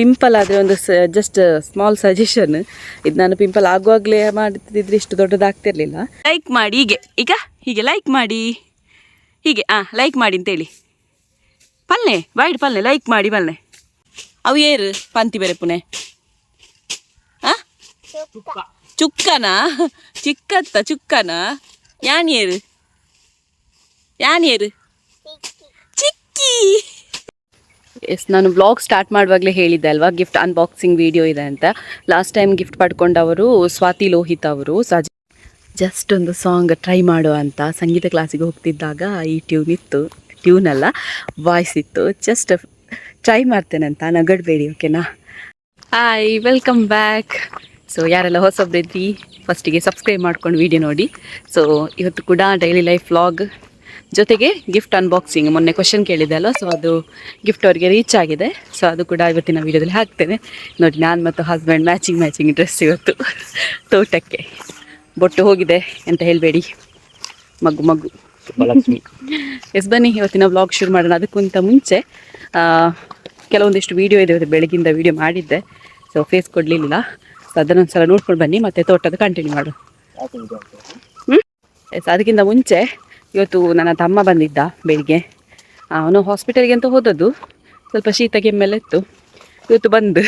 Pimple ಆದರೆ ಒಂದು just small suggestion ಇದು ನಾನು ಪಿಂಪಲ್ ಆಗುವಾಗಲೇ ಮಾಡ್ತಿದ್ರೆ ಇಷ್ಟು ದೊಡ್ಡದಾಗ್ತಿರ್ಲಿಲ್ಲ. ಲೈಕ್ ಮಾಡಿ ಹೀಗೆ. ಈಗ? ಹೀಗೆ ಲೈಕ್ ಮಾಡಿ. ಹೀಗೆ ಹಾಂ ಲೈಕ್ ಮಾಡಿ ಅಂತೇಳಿ. ಪಲ್ಲೆ ವೈಡ್ ಪಲ್ಲೆ ಲೈಕ್ ಮಾಡಿ ಪಲ್ಲೆ. ಅವು ಏರು? ಪಂತಿ ಬೇರೆ ಪುಣೆ. ಹಾಂ ಚುಕ್ಕನಾ? ಚಿಕ್ಕತ್ತ, ಚುಕ್ಕನ? ಯಾನ್ ಏರು? ಚಿಕ್ಕಿ. ಎಸ್, ನಾನು ಬ್ಲಾಗ್ ಸ್ಟಾರ್ಟ್ ಮಾಡುವಾಗಲೇ ಹೇಳಿದ್ದೆ ಅಲ್ವಾ? ಗಿಫ್ಟ್ ಅನ್ಬಾಕ್ಸಿಂಗ್ ವಿಡಿಯೋ ಇದೆ ಅಂತ. ಲಾಸ್ಟ್ ಟೈಮ್ ಗಿಫ್ಟ್ ಪಡ್ಕೊಂಡವರು ಸ್ವಾತಿ ಲೋಹಿತ್ ಅವರು. ಸಜ ಜಸ್ಟ್ ಒಂದು ಸಾಂಗ್ ಟ್ರೈ ಮಾಡುವ ಅಂತ. ಸಂಗೀತ ಕ್ಲಾಸಿಗೆ ಹೋಗ್ತಿದ್ದಾಗ ಈ ಟ್ಯೂನ್ ಇತ್ತು. ಟ್ಯೂನ್ ಅಲ್ಲ ವಾಯ್ಸ್ ಇತ್ತು. ಜಸ್ಟ್ ಟ್ರೈ ಮಾಡ್ತೇನೆ ಅಂತ. ನಗಡಬೇಡಿ ಓಕೆನಾ ಹಾಯ್ ವೆಲ್ಕಮ್ ಬ್ಯಾಕ್ ಸೊ ಯಾರೆಲ್ಲ ಹೊಸಬ್ರಿದ್ರಿ ಫಸ್ಟಿಗೆ ಸಬ್ಸ್ಕ್ರೈಬ್ ಮಾಡ್ಕೊಂಡು ವಿಡಿಯೋ ನೋಡಿ. ಸೊ ಇವತ್ತು ಕೂಡ ಡೈಲಿ ಲೈಫ್ ವ್ಲಾಗ್ ಜೊತೆಗೆ ಗಿಫ್ಟ್ ಅನ್ಬಾಕ್ಸಿಂಗ್ ಮೊನ್ನೆ ಕ್ವಶನ್ ಕೇಳಿದೆ ಅಲ್ವ? ಸೊ ಅದು ಗಿಫ್ಟ್ ಅವರಿಗೆ ರೀಚ್ ಆಗಿದೆ. ಸೊ ಅದು ಕೂಡ ಇವತ್ತಿನ ವಿಡಿಯೋದಲ್ಲಿ ಹಾಕ್ತೇನೆ. ನೋಡಿ ನಾನು ಮತ್ತು ಹಸ್ಬೆಂಡ್ ಮ್ಯಾಚಿಂಗ್ ಮ್ಯಾಚಿಂಗ್ ಡ್ರೆಸ್ ಇವತ್ತು ತೋಟಕ್ಕೆ. ಬೊಟ್ಟು ಹೋಗಿದೆ ಅಂತ ಹೇಳಬೇಡಿ. ಮಗು ಮಗು. ಎಸ್ ಬನ್ನಿ ಇವತ್ತಿನ ವ್ಲಾಗ್ ಶುರು ಮಾಡೋಣ. ಅದಕ್ಕಿಂತ ಮುಂಚೆ ಕೆಲವೊಂದಿಷ್ಟು ವೀಡಿಯೋ ಇದೆ ಇವತ್ತು ಬೆಳಗಿಂದ ವೀಡಿಯೋ ಮಾಡಿದ್ದೆ. ಸೊ ಫೇಸ್ ಕೊಡಲಿಲ್ಲ. ಸೊ ಅದನ್ನೊಂದು ಸಲ ನೋಡ್ಕೊಂಡು ಬನ್ನಿ ಮತ್ತೆ ತೋಟದ ಕಂಟಿನ್ಯೂ ಮಾಡು. ಹ್ಞೂ ಎಸ್ ಅದಕ್ಕಿಂತ ಮುಂಚೆ ಇವತ್ತು ನನ್ನ ತಮ್ಮ ಬಂದಿದ್ದ ಬೆಳಿಗ್ಗೆ. ಅವನು ಹಾಸ್ಪಿಟಲ್ಗೆ ಅಂತ ಹೋದದ್ದು. ಸ್ವಲ್ಪ ಶೀತ ಕೆಮ್ಮೆಲ್ಲ ಇತ್ತು. ಇವತ್ತು ಬಂದು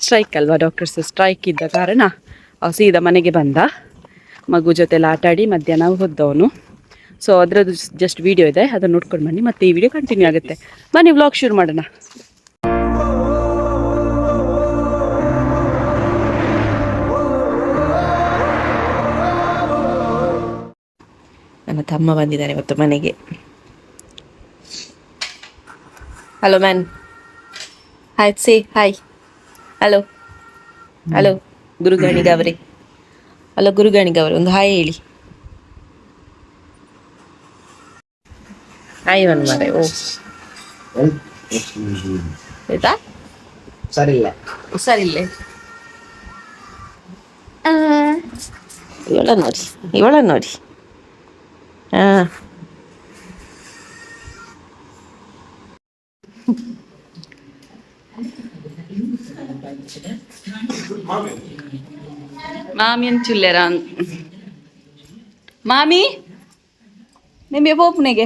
ಸ್ಟ್ರೈಕ್ ಅಲ್ವಾ ಡಾಕ್ಟರ್ಸ್ ಸ್ಟ್ರೈಕ್ ಇದ್ದ ಕಾರಣ ಅವ ಸೀದಾ ಮನೆಗೆ ಬಂದ. ಮಗು ಜೊತೆಲ್ಲ ಆಟಾಡಿ ಮಧ್ಯಾಹ್ನ ಹೋದವನು. ಸೊ ಅದರದ್ದು ಜಸ್ಟ್ ವಿಡಿಯೋ ಇದೆ. ಅದನ್ನು ನೋಡ್ಕೊಂಡು ಬನ್ನಿ. ಮತ್ತೆ ಈ ವಿಡಿಯೋ ಕಂಟಿನ್ಯೂ ಆಗುತ್ತೆ. ಬನ್ನಿ ವ್ಲಾಗ್ ಶುರು ಮಾಡೋಣ. ತಮ್ಮ ಬಂದಿದ್ದಾರೆ ಇವತ್ತು ಮನೆಗೆ. ಹಲೋ ಮ್ಯಾನ್ ಹಾಯ್ ಸಿ ಹಾಯ್ ಹಲೋ ಹಲೋ ಗುರುಗಾಣಿಗವ್ರೆ ಹಲೋ ಗುರುಗಾಣಿಗವ್ರೆ ಒಂದು ಹಾಯ್ ಹೇಳಿ. ಹಾಯ್ ಒನ್ ಮಾರೆ ಓ. ಆಯ್ತಾ? ಸರಿಲ್ಲ. ಸರಿಲ್ಲ. ಇವಳ ನೋಡಿ. ಇವಳ ನೋಡಿ. ಹಾ ಮಾಮಿ ಅಂಚುಲ್ಲೆರ ಮಾಮಿ ನಿಮಗೆ ಪೋಪುನೆಗೆ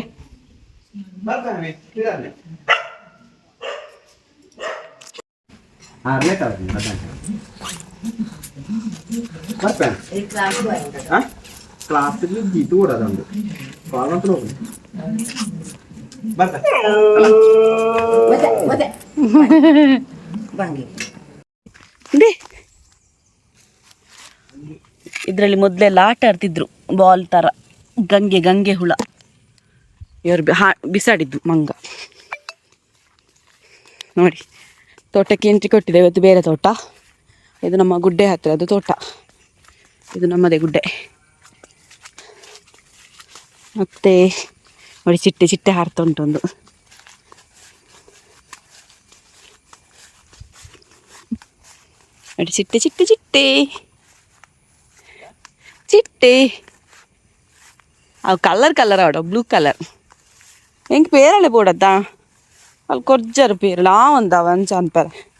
ಆರನೇ ಕಾಲ ക്ലാസ്സിൽ ഇത് കൂടാതുണ്ട് മാത്രമേ ಇದೆ ಇದರಲ್ಲಿ ಮೊದಲೆಲ್ಲ ಆಟ ಆಡ್ತಿದ್ರು ಬಾಲ್ ಥರ ಗಂಗೆ ಗಂಗೆ ಹುಳ ಇವರು ಬಿ- ಹಾ ಬಿಸಾಡಿದ್ದು ಮಂಗ ನೋಡಿ ತೋಟಕ್ಕೆ ಎಂಟ್ರಿ ಕೊಟ್ಟಿದೆ ಇವತ್ತು ಬೇರೆ ತೋಟ ಇದು ನಮ್ಮ ಗುಡ್ಡೆ ಹತ್ತಿರ ಅದು ತೋಟ ಇದು ನಮ್ಮದೇ ಗುಡ್ಡೆ ಮತ್ತೆ ನೋಡಿ ಚಿಟ್ಟೆ ಚಿಟ್ಟೆ ಹಾರ್ತಾ ಉಂಟು ಒಂದು. ನೋಡಿ ಚಿಟ್ಟೆ ಚಿಟ್ಟೆ ಚಿಟ್ಟೆ. ಚಿಟ್ಟೆ. ಅವು ಕಲರ್ ಕಲರ್ ಆಡ ಬ್ಲೂ ಕಲರ್ ಹೆಂಗೆ ಪೇರಳೆ ಬೋಡದ್ದ ಅಲ್ಲಿ ಕೊರ್ಜರು ಪೇರಳ, ಆ ಒಂದು ಅವಂಚ ಅನ್ಪಾರೆ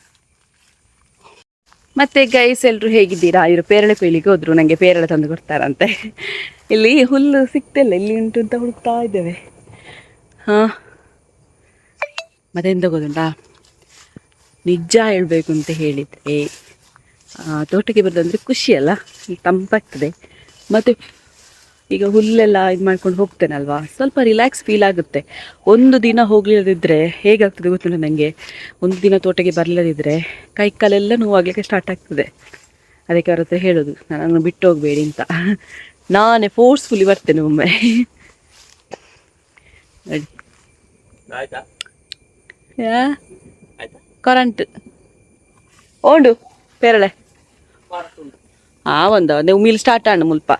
ಮತ್ತೆ ಗೈಸ್ ಎಲ್ಲರೂ ಹೇಗಿದ್ದೀರಾ? ಇವರು ಪೇರಳೆ ಕೊಯ್ಲಿಗೆ ಹೋದ್ರು ನನಗೆ ಪೇರಳೆ ತಂದು ಕೊಡ್ತಾರಂತೆ. ಇಲ್ಲಿ ಹುಲ್ಲು ಸಿಕ್ತಿಲ್ಲ, ಇಲ್ಲಿ ಉಂಟು ಅಂತ ಹುಡುಕ್ತಾ ಇದ್ದೇವೆ. ಹಾಂ. ಮತ್ತೆಂತ ಗೊತ್ತುಂಟಾ? ನಿಜ ಹೇಳಬೇಕು ಅಂತ ಹೇಳಿದರೆ ತೋಟಕ್ಕೆ ಬರೋದಂದರೆ ಖುಷಿ ಅಲ್ಲ? ತಂಪಾಗ್ತದೆ. ಮತ್ತು ಈಗ ಹುಲ್ಲೆಲ್ಲ ಇದು ಮಾಡ್ಕೊಂಡು ಹೋಗ್ತೇನಲ್ವಾ? ಸ್ವಲ್ಪ ರಿಲ್ಯಾಕ್ಸ್ ಫೀಲ್ ಆಗುತ್ತೆ. ಒಂದು ದಿನ ಹೋಗ್ಲಿಲ್ಲದಿದ್ದರೆ ಹೇಗಾಗ್ತದೆ ಗೊತ್ತಿಲ್ಲ ನನಗೆ ಒಂದು ದಿನ ತೋಟಕ್ಕೆ ಬರಲಿಲ್ಲದಿದ್ದರೆ ಕೈ ಕಾಲೆಲ್ಲ ನೋವಾಗಲಿಕ್ಕೆ ಸ್ಟಾರ್ಟ್ ಆಗ್ತದೆ. ಅದಕ್ಕೆ ಅವ್ರ ಹತ್ರ ಹೇಳೋದು ನಾನು ಬಿಟ್ಟು ಹೋಗಬೇಡಿ ಅಂತ. ನಾನೇ ಫೋರ್ಸ್ಫುಲಿ ಬರ್ತೇನೆ ಒಮ್ಮೆ. ಕರೆಂಟ್ ಓಂಡು ಪೇರಳೆ. ಆ ಒಂದು ಅದೇ ಉಮಿಲ್ ಸ್ಟಾರ್ಟ್ ಆಣ ಮುಲ್ಪ.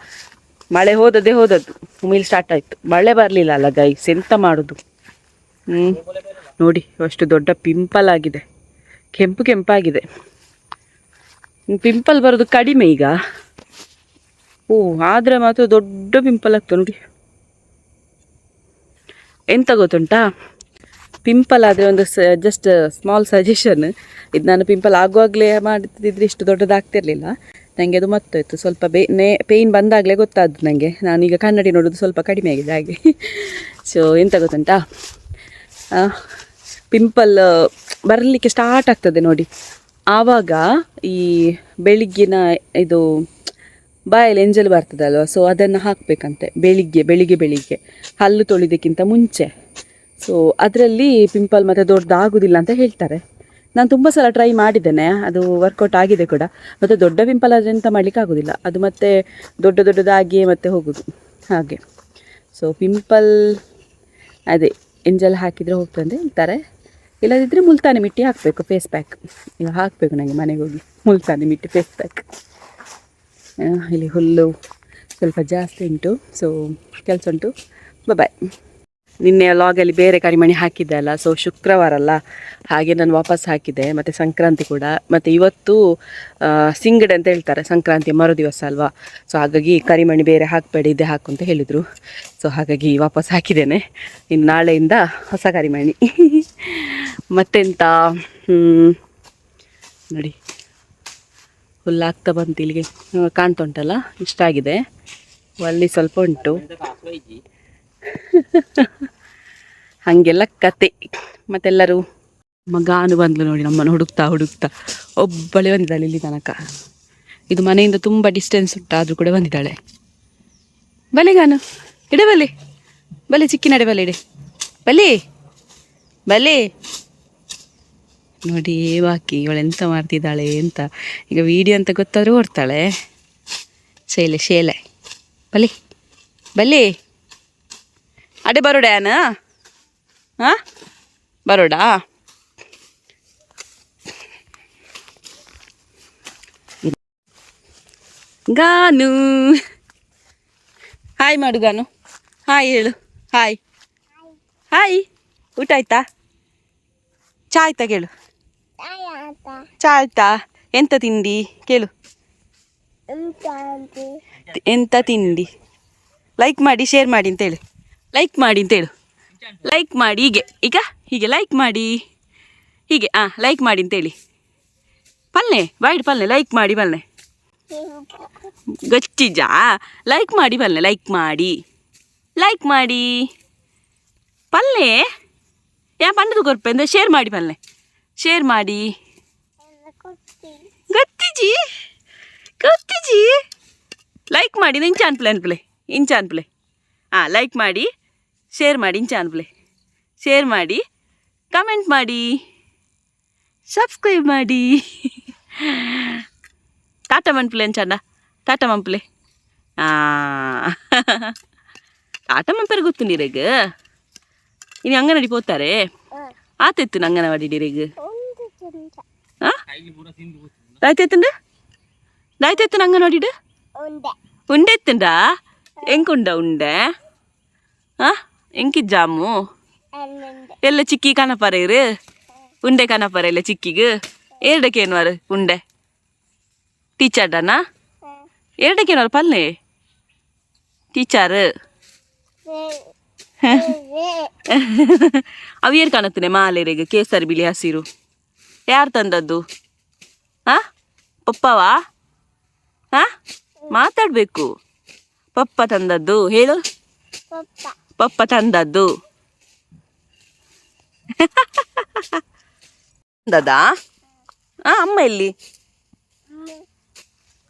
ಮಳೆ ಹೋದದ್ದೇ ಹೋದದ್ದು. ಮೇಲೆ ಸ್ಟಾರ್ಟ್ ಆಯ್ತು. ಮಳೆ ಬರಲಿಲ್ಲ ಅಲ್ಲ ಗೈಸ್ ಎಂತ ಮಾಡೋದು? ಹ್ಞೂ ನೋಡಿ, ಅಷ್ಟು ದೊಡ್ಡ ಪಿಂಪಲ್ ಆಗಿದೆ. ಕೆಂಪು ಕೆಂಪಾಗಿದೆ. ಪಿಂಪಲ್ ಬರೋದು ಕಡಿಮೆ ಈಗ. ಓ, ಆದರೆ ಮಾತ್ರ ದೊಡ್ಡ ಪಿಂಪಲ್ ಆಗ್ತದೆ ನೋಡಿ. ಎಂತ ಗೊತ್ತುಂಟಾ? ಪಿಂಪಲ್ ಆದರೆ ಒಂದು ಸ ಜಸ್ಟ್ ಸ್ಮಾಲ್ ಸಜೆಷನ್ ಇದು ನಾನು ಪಿಂಪಲ್ ಆಗುವಾಗಲೇ ಮಾಡ್ತಿದ್ರೆ ಇಷ್ಟು ದೊಡ್ಡದಾಗ್ತಿರಲಿಲ್ಲ. ನನಗೆ ಅದು ಮತ್ತೋಯ್ತು. ಸ್ವಲ್ಪ ಬೇ, ನೇ ಪೇಯ್ನ್ ಬಂದಾಗಲೇ ಗೊತ್ತಾದ್ದು ನನಗೆ ನಾನೀಗ ಕನ್ನಡಿ ನೋಡೋದು ಸ್ವಲ್ಪ ಕಡಿಮೆ ಆಗಿದೆ ಹಾಗೆ. ಸೊ ಎಂತ ಗೊತ್ತುಂಟಾ? ಪಿಂಪಲ್ ಬರಲಿಕ್ಕೆ ಸ್ಟಾರ್ಟ್ ಆಗ್ತದೆ ನೋಡಿ. ಆವಾಗ ಈ ಬೆಳಿಗ್ಗಿನ ಇದು ಬಾಯಲ್ಲಿ ಎಂಜಲ್ ಬರ್ತದಲ್ವ? ಸೊ ಅದನ್ನು ಹಾಕಬೇಕಂತೆ. ಬೆಳಿಗ್ಗೆ ಬೆಳಿಗ್ಗೆ ಬೆಳಿಗ್ಗೆ. ಹಲ್ಲು ತೊಳಿದಕ್ಕಿಂತ ಮುಂಚೆ. ಸೊ ಅದರಲ್ಲಿ ಪಿಂಪಲ್ ಮತ್ತು ದೊಡ್ಡದಾಗೋದಿಲ್ಲ ಅಂತ ಹೇಳ್ತಾರೆ. ನಾನು ತುಂಬ ಸಲ ಟ್ರೈ ಮಾಡಿದ್ದೇನೆ, ಅದು ವರ್ಕೌಟ್ ಆಗಿದೆ ಕೂಡ. ಮತ್ತು ದೊಡ್ಡ ಪಿಂಪಲ್ ಆದರೆ ಎಂತ ಮಾಡಲಿಕ್ಕೆ ಆಗೋದಿಲ್ಲ. ಅದು ಮತ್ತೆ ದೊಡ್ಡ ದೊಡ್ಡದಾಗಿಯೇ ಮತ್ತೆ ಹೋಗೋದು. ಹಾಗೆ. ಸೊ ಪಿಂಪಲ್ ಅದೇ, ಎಂಜಲ್ ಹಾಕಿದರೆ ಹೋಗ್ತದೆ ಅಂತ ಹೇಳ್ತಾರೆ. ಇಲ್ಲದಿದ್ದರೆ ಮುಲ್ತಾನಿ ಮಿಟ್ಟಿ ಹಾಕಬೇಕು ಫೇಸ್ ಪ್ಯಾಕ್ ಈಗ ಹಾಕಬೇಕು ನನಗೆ ಮನೆಗೆ ಹೋಗಿ. ಮುಲ್ತಾನಿ ಮಿಟ್ಟಿ ಫೇಸ್ ಪ್ಯಾಕ್ ಇಲ್ಲಿ ಹುಲ್ಲು ಸ್ವಲ್ಪ ಜಾಸ್ತಿ ಉಂಟು. ಸೊ ಕೆಲಸ ಉಂಟು. ಬಾಯ್ ನಿನ್ನೆ ಲಾಗಲ್ಲಿ ಬೇರೆ ಕರಿಮಣಿ ಹಾಕಿದ್ದೆ ಅಲ್ಲ ಸೊ ಶುಕ್ರವಾರ ಅಲ್ಲ. ಹಾಗೆ ನಾನು ವಾಪಸ್ ಹಾಕಿದೆ ಮತ್ತು ಸಂಕ್ರಾಂತಿ ಕೂಡ. ಮತ್ತು ಇವತ್ತು ಸಿಂಗಡೆ ಅಂತ ಹೇಳ್ತಾರೆ ಸಂಕ್ರಾಂತಿ ಮರುದಿವಸ ಅಲ್ವಾ? ಸೊ ಹಾಗಾಗಿ ಕರಿಮಣಿ ಬೇರೆ ಹಾಕಬೇಡಿ ಇದೆ ಹಾಕು ಅಂತ ಹೇಳಿದರು. ಸೊ ಹಾಗಾಗಿ ವಾಪಸ್ ಹಾಕಿದ್ದೇನೆ. ಇನ್ನು ನಾಳೆಯಿಂದ ಹೊಸ ಕರಿಮಣಿ. ಮತ್ತೆಂತ? ನೋಡಿ. ಹುಲ್ಲಾಗ್ತಾ ಬಂತು ಇಲ್ಲಿಗೆ. ಆ, ಕಾಣ್ತಾ ಉಂಟಲ್ಲ? ಇಷ್ಟ ಆಗಿದೆ. ಅಲ್ಲಿ ಸ್ವಲ್ಪ ಉಂಟು. ಹಾಗೆಲ್ಲ ಕತೆ. ಮತ್ತೆಲ್ಲರೂ? ಮಗಾನು ಬಂದ್ಲು ನೋಡಿ ನಮ್ಮನ್ನು ಹುಡುಕ್ತಾ ಹುಡುಕ್ತಾ ಒಬ್ಬಳೇ ಬಂದಿದ್ದಾಳೆ ಇಲ್ಲಿ ತನಕ. ಇದು ಮನೆಯಿಂದ ತುಂಬ ಡಿಸ್ಟೆನ್ಸ್ ಉಂಟು, ಆದರೂ ಕೂಡ ಬಂದಿದ್ದಾಳೆ. ಬಲೆಗಾನು ಇಡೆ ಬಲೆ. ಚಿಕ್ಕಿನಡೆ ಬಲೆ ಇಡೆ ಬಲೆ. ಬಲೆ. ನೋಡಿ ಬಾಕಿ, ಇವಳು ಎಂತ ಮಾಡ್ತಿದ್ದಾಳೆ ಅಂತ. ಈಗ ವಿಡಿಯೋ ಅಂತ ಗೊತ್ತಾದರೂ ಓಡ್ತಾಳೆ. ಶೇಲೆ ಶೇಲೆ. ಬಲಿ. ಬಲಿ. ಅಡೆ ಬರೋಡ್ಯಾನ ಹಾಂ ಬರೋಡಾ? ಗಾನು. ಹಾಯ್ ಮಾಡು ಗಾನು. ಹಾಯ್ ಹೇಳು. ಹಾಯ್ ಹಾಯ್ ಊಟ ಆಯ್ತಾ? ಚಾ ಆಯ್ತಾ ಕೇಳು. ಚಾ ಆಯ್ತಾ? ಎಂತ ತಿಂಡಿ? ಕೇಳು. ಎಂತ ತಿಂಡಿ? ಲೈಕ್ ಮಾಡಿ ಶೇರ್ ಮಾಡಿ ಅಂತೇಳು ಲೈಕ್ ಮಾಡಿ ಅಂತ ಹೇಳು. ಲೈಕ್ ಮಾಡಿ, ಹೀಗೆ. ಈಗ, ಹೀಗೆ ಲೈಕ್ ಮಾಡಿ. ಹೀಗೆ ಹಾಂ ಲೈಕ್ ಮಾಡಿ ಅಂತೇಳಿ ಪಲ್ಲೆ ವೈಡ್ ಪಲ್ಲೆ ಲೈಕ್ ಮಾಡಿ ಪಲ್ಲೆ. ಗಚ್ಚಿಜಾ. ಲೈಕ್ ಮಾಡಿ ಪಲ್ಲೆ ಲೈಕ್ ಮಾಡಿ. ಲೈಕ್ ಮಾಡಿ. ಪಲ್ಲೆ, ಯಾ ಪಂಡದು ಕೊರ್ಪೆ ಅಂದರೆ ಶೇರ್ ಮಾಡಿ ಪಲ್ಲೆ. ಶೇರ್ ಮಾಡಿ. ಗತ್ತಿಜಿ. ಗತ್ತಿಜಿ. ಲೈಕ್ ಮಾಡಿ ಇಂಚ ಅನ್ಪ್ಲೆ. ಅನ್ಪ್ಲೆ ಇಂಚ ಅನ್ಪ್ಲೆ ಹಾಂ ಲೈಕ್ ಮಾಡಿ. ಶೇರ್ ಮಾಡಿ ಚಾನ್ಬ್ಲೆ ಶೇರ್ ಮಾಡಿ ಕಮೆಂಟ್ ಮಾಡಿ ಸಬ್ಸ್ಕ್ರೈಬ್ ಮಾಡಿ. ಟಾಟ ಮಂಪ್ಲೆ ಅಂಚಣ್ಣ ಟಾಟಾ ಮಂಪ್ಲೆ ಟಾಟ ಮಂಪರು ಗೊತ್ತು ನೀರೆಗ. ಇನ್ನು ಅಂಗನವಾಡಿ ಪೋತಾರೆ ಆತಿತ್ತು ಅಂಗನವಾಡಿ ಡೀರೇಗ ರಾಯ್ತಾಯ್ತಂಡ ರಾಯ್ತಾಯ್ತು ಅಂಗನವಾಡಿ ಉಂಡೆ. ಎತ್ತಂಡ ಎಂಕುಂಡ ಉಂಡೆ? ಆ? ಜಾಮು ಎಲ್ಲ ಚಿಕ್ಕಿ ಕನಪರ ಇರು ಉಂಡೆ ಕನಪರ ಇಲ್ಲ ಚಿಕ್ಕಿಗೆ ಎರಡಕ್ಕೇನು ವಾರ ಉಂಡೆ ಟೀಚರ್ಡನಾ ಎರಡಕ್ಕೆ ವಾರ ಪಲ್ಲೆ ಟೀಚರ್ ಅವು ಏನು ಕಾಣುತ್ತನೆ ಮಾಲೆರೆಗೆ ಕೇಸರಿ ಬಿಳಿ ಹಸಿರು ಯಾರು ತಂದದ್ದು ಹಾ ಪಪ್ಪವಾ ಹಾ ಮಾತಾಡಬೇಕು ಪಪ್ಪ ತಂದದ್ದು ಹೇಳು ಪಪ್ಪ ತಂದದ್ದು. ತಂದದಾ ಆ ಅಮ್ಮ ಎಲ್ಲಿ?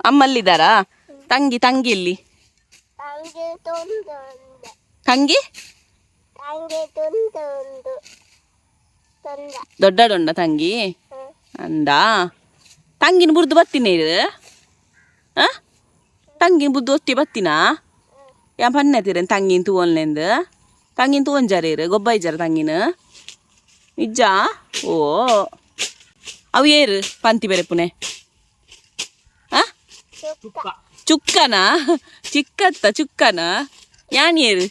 ಅಮ್ಮ ಅಲ್ಲಿದ್ದಾರಾ ತಂಗಿ ತಂಗಿ ಎಲ್ಲಿ? ತಂಗಿ ದೊಡ್ಡ ದೊಡ್ಡ ತಂಗಿ? ಅಂದ? ತಂಗಿನ ಬುರ್ದು ಬತ್ತಿನ ಇದು? ಆ? ತಂಗಿನ ಬುದ್ದು ಒತ್ತಿ ಬತ್ತಿನಾ? ಯಾ ಪನ್ನೆತ್ತಿರೇನು ತಂಗಿನ ತೂವನ್ಲೆಂದು ತಂಗಿನ ತೂವನ್ಜಾರೇರು ಗೊಬ್ಬ ಇಜ್ಜಾರ ತಂಗಿನ ನಿಜ ಓ ಅವು ಏರು ಪಂತಿ ಬೇರೆ ಪುಣೆ ಆ ಚುಕ್ಕನ ಚಿಕ್ಕತ್ತ ಚುಕ್ಕನ ಯಾನ್ ಏರು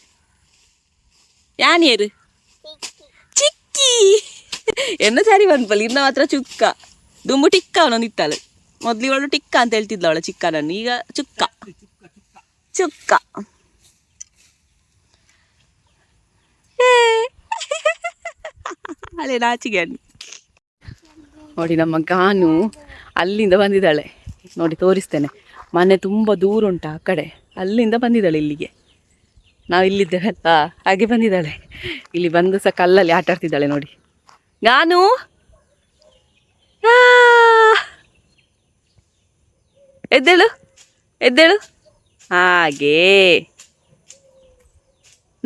ಯಾನ್ ಏರು ಚಿಕ್ಕಿ ಎನ್ನ ಸರಿ ಬಂದ್ಪಲ್ಲಿ ಇನ್ನ ಮಾತ್ರ ಚುಕ್ಕ ದುಂಬು ಟಿಕ್ಕ ಅವನೊಂದು ಇತ್ತಾಳೆ ಮೊದ್ಲು ಇವಳು ಟಿಕ್ಕ ಅಂತ ಹೇಳ್ತಿದ್ಲ ಅವಳ ಚಿಕ್ಕನನ್ನು ಈಗ ಚುಕ್ಕ ಚುಕ್ಕ ಅಲ್ಲೇ ನಾಚಿಗೆ ನೋಡಿ ನಮ್ಮ ಗಾನು ಅಲ್ಲಿಂದ ಬಂದಿದ್ದಾಳೆ. ನೋಡಿ ತೋರಿಸ್ತೇನೆ. ಮನೆ ತುಂಬ ದೂರ ಉಂಟು ಆ ಕಡೆ. ಅಲ್ಲಿಂದ ಬಂದಿದ್ದಾಳೆ ಇಲ್ಲಿಗೆ. ನಾವು ಇಲ್ಲಿದ್ದೇವಲ್ಲ, ಹಾಗೆ ಬಂದಿದ್ದಾಳೆ. ಇಲ್ಲಿ ಬಂದು ಸಹ ಕಲ್ಲಲ್ಲಿ ಆಟ ಆಡ್ತಿದ್ದಾಳೆ ನೋಡಿ. ಗಾನು! ಎದ್ದೇಳು ಎದ್ದೇಳು. ಹಾಗೆ.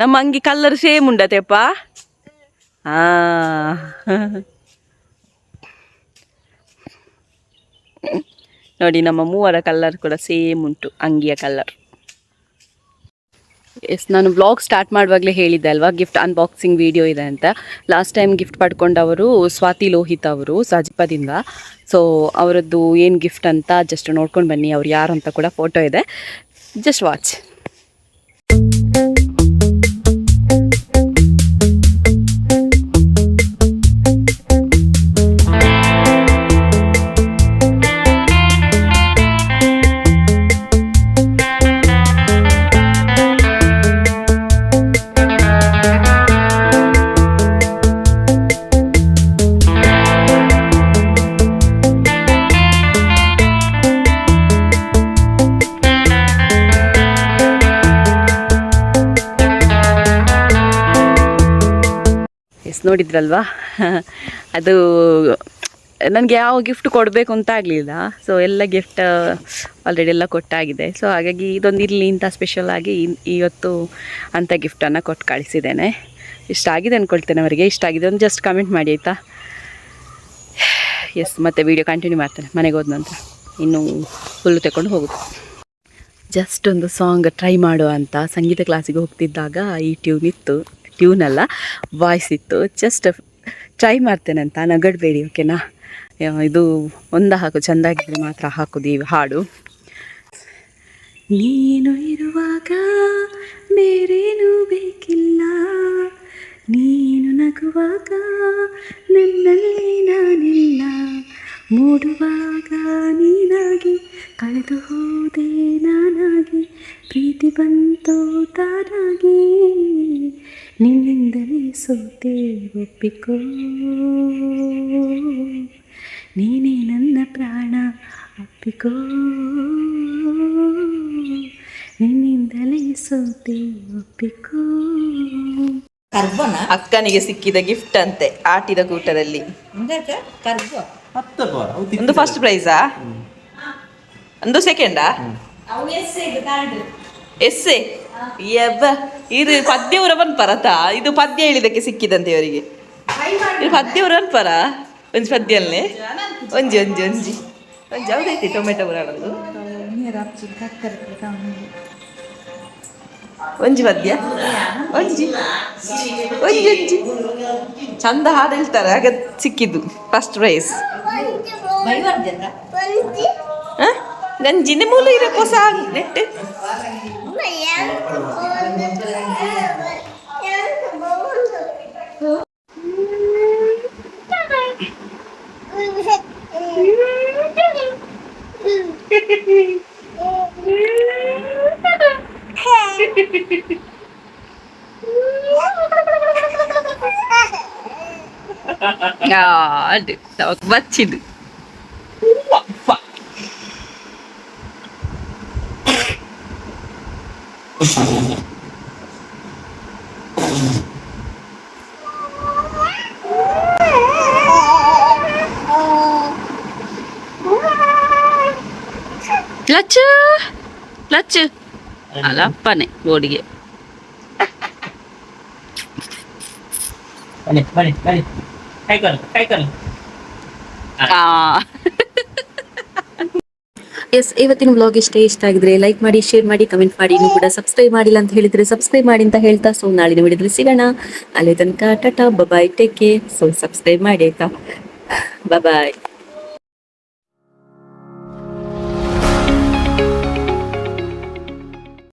ನಮ್ಮ ಅಂಗಿ ಕಲ್ಲರ್ ಸೇಮ್ ಉಂಡತೆಪ್ಪ ಹಾ ನೋಡಿ ನಮ್ಮ ಮೂವರ ಕಲ್ಲರ್ ಕೂಡ ಸೇಮ್ ಉಂಟು, ಅಂಗಿಯ ಕಲ್ಲರ್. ಎಸ್ ನಾನು ಬ್ಲಾಗ್ ಸ್ಟಾರ್ಟ್ ಮಾಡುವಾಗಲೇ ಹೇಳಿದ್ದೆ ಅಲ್ವಾ ಗಿಫ್ಟ್ ಅನ್ಬಾಕ್ಸಿಂಗ್ ವಿಡಿಯೋ ಇದೆ ಅಂತ. ಲಾಸ್ಟ್ ಟೈಮ್ ಗಿಫ್ಟ್ ಪಡ್ಕೊಂಡವರು ಸ್ವಾತಿ ಲೋಹಿತ್ ಅವರು ಸಜಿಪದಿಂದ. ಸೊ ಅವರದ್ದು ಏನು ಗಿಫ್ಟ್ ಅಂತ ಜಸ್ಟ್ ನೋಡ್ಕೊಂಡು ಬನ್ನಿ, ಅವ್ರು ಯಾರು ಅಂತ ಕೂಡ ಫೋಟೋ ಇದೆ. ಜಸ್ಟ್ ವಾಚ್ ಎಸ್ ನೋಡಿದ್ರಲ್ವಾ? ಅದು ನನಗೆ ಯಾವ ಗಿಫ್ಟ್ ಕೊಡಬೇಕು ಅಂತ ಆಗಲಿಲ್ಲ. ಸೊ ಎಲ್ಲ ಗಿಫ್ಟ್ ಆಲ್ರೆಡಿ ಎಲ್ಲ ಕೊಟ್ಟಾಗಿದೆ. ಸೊ ಹಾಗಾಗಿ ಇದೊಂದು ಇರಲಿ ಇಂಥ ಸ್ಪೆಷಲ್ ಆಗಿ ಇವತ್ತು ಅಂಥ ಗಿಫ್ಟನ್ನು ಕೊಟ್ಟು ಕಳಿಸಿದ್ದೇನೆ. ಇಷ್ಟ ಆಗಿದೆ ಅಂದ್ಕೊಳ್ತೇನೆ ಅವರಿಗೆ. ಇಷ್ಟ ಆಗಿದೆ ಒಂದು ಜಸ್ಟ್ ಕಮೆಂಟ್ ಮಾಡಿ, ಆಯಿತಾ? ಎಸ್ ಮತ್ತೆ ವಿಡಿಯೋ ಕಂಟಿನ್ಯೂ ಮಾಡ್ತೇನೆ. ಮನೆಗೆ ಹೋದ ನಂತರ. ಇನ್ನೂ ಹುಲ್ಲು ತಗೊಂಡು ಹೋಗೋದು. ಜಸ್ಟ್ ಒಂದು ಸಾಂಗ್ ಟ್ರೈ ಮಾಡುವ ಅಂತ ಸಂಗೀತ ಕ್ಲಾಸಿಗೆ ಹೋಗ್ತಿದ್ದಾಗ ಈ ಟ್ಯೂನ್ ಇತ್ತು. ಟ್ಯೂನ್ ಅಲ್ಲ ವಾಯ್ಸ್ ಇತ್ತು. ಜಸ್ಟ್ ಟ್ರೈ ಮಾಡ್ತೇನೆ ಅಂತ. ನಗಡಬೇಡಿ ಓಕೆನಾ ಇದು ಒಂದ ಹಾಕು, ಚೆಂದಾಗಿದ್ರೆ ಮಾತ್ರ ಹಾಕೋದು ಈ ಹಾಡು. ನೀನು ಇರುವಾಗ ಬೇರೇನು ಬೇಕಿಲ್ಲ. ನೀನು ನಗುವಾಗ ನನ್ನಲ್ಲಿ ನಾನಿಲ್ಲ. ಮೂಡುವಾಗ ನೀನಾಗಿ ಕಳೆದು ಹೋದೆ ನಾನಾಗಿ. ಪ್ರೀತಿ ಬಂತು ತಾನಾಗಿ. ನಿನ್ನಿಂದಲೇ ಸೋತೆ ಒಪ್ಪಿಕೋ. ನೀನೇ ನನ್ನ ಪ್ರಾಣ ಅಪ್ಪಿಕೋ. ನಿನ್ನಿಂದಲೇ ಸೋತೆ ಒಪ್ಪಿಕೋ. ಕರ್ಬನ ಅಕ್ಕನಿಗೆ ಸಿಕ್ಕಿದ ಗಿಫ್ಟ್ ಅಂತೆ ಆಟಿದ ಕೂಟದಲ್ಲಿ. ಒಂದು ಫಸ್ಟ್ ಪ್ರೈಸಾ ಒಂದು ಸೆಕೆಂಡಾ ಎಸ್ಸೆ ಯಬ್ಬ ಇದು ಪದ್ಯವರ ತಾ ಇದು ಪದ್ಯ ಹೇಳಿದಕ್ಕೆ ಸಿಕ್ಕಿದಂತೆ ಇವರಿಗೆ. ಇದು ಪದ್ಯವರ ಪರ? ಒಂಜಿ ಪದ್ಯಲ್ಲೇ ಒಂಜಿ ಒಂಜಿ ಒಂಜಿ. ಒಂಜಿ ಯಾವ್ದೈತಿ ಟೊಮೆಟೊ ಬರೋದು ಒಂಜಿ ಪದ್ಯ? ಒಂಜಿ ಒಂಜಿ ಒಂಜಿ. ಚಂದ ಹಾಡು ಹೇಳ್ತಾರೆ ಆಗ ಸಿಕ್ಕಿದ್ದು. ಫಸ್ಟ್ ಪ್ರೈಸ್ ಗಂಜಿನ ಮೂಲ ಇರೋ ಹೊಸ ನೆಟ್ಟು. yang yang Aduh, tak buat baca. Lachchu Lachchu. ಅಲ್ಲ ಅಪ್ಪನೇ ಬೋಡಿಗೆ ಬನ್ನಿ ಬನ್ನಿ ಬನ್ನಿ. ಕೈ ಕೊಡು ಕೈ ಕೊಡು. ಎಸ್ ಇವತ್ತಿನ ಬ್ಲಾಗ್ ಇಷ್ಟ ಇಷ್ಟ ಆಗಿದ್ರೆ ಲೈಕ್ ಮಾಡಿ ಶೇರ್ ಮಾಡಿ ಕಮೆಂಟ್ ಮಾಡಿ. ಇನ್ನೂ ಕೂಡ ಸಬ್ಸ್ಕ್ರೈಬ್ ಮಾಡಿಲ್ಲ ಅಂತ ಹೇಳಿದ್ರೆ ಸಬ್ಸ್ಕ್ರೈಬ್ ಮಾಡಿ ಅಂತ ಹೇಳ್ತಾ. ಸೊ ನಾಳಿನ ವಿಡಿಯೋದಲ್ಲಿ ಸಿಗೋಣ. ಅಲ್ಲಿ ತನಕ, tata bye bye take care so subscribe ಮಾಡಿ ಆಯ್ತಾ? ಬಾಯ್